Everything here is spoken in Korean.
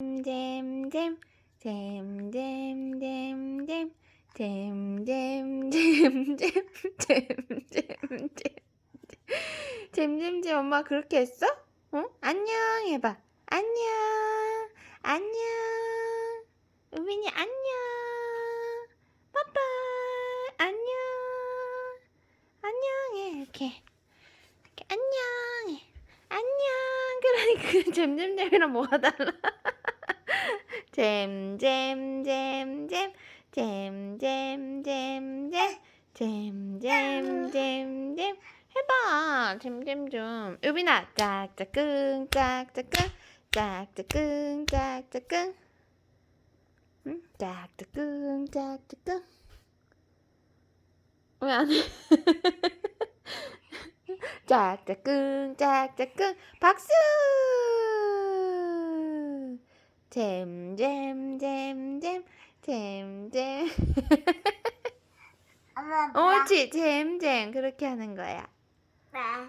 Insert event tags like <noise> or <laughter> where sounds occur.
잼잼 잼 잼잼잼잼 잼잼잼잼잼잼잼잼. 잼잼잼 엄마 그렇게 했어? 응? 안녕 해봐. 안녕 안녕. 우빈이 안녕. 빠빠 안녕. 안녕해 이렇게. 이렇게 안녕해. 안녕. 그러니까 그 <laughs> 잼잼잼이랑 뭐가 달라 잼잼잼잼. 잼잼잼잼. 잼잼잼잼. 해봐. 잼잼 좀. 유빈아 짝짝꿍 짝짝꿍. 짝짝꿍 짝짝꿍. 응? 짝짝꿍 짝짝꿍. 왜 안 해? <laughs> 짝짝꿍 짝짝꿍. 박수 잼잼잼잼 잼잼. 엄마 옳지. 잼잼. 그렇게 하는 거야. 네. 엄마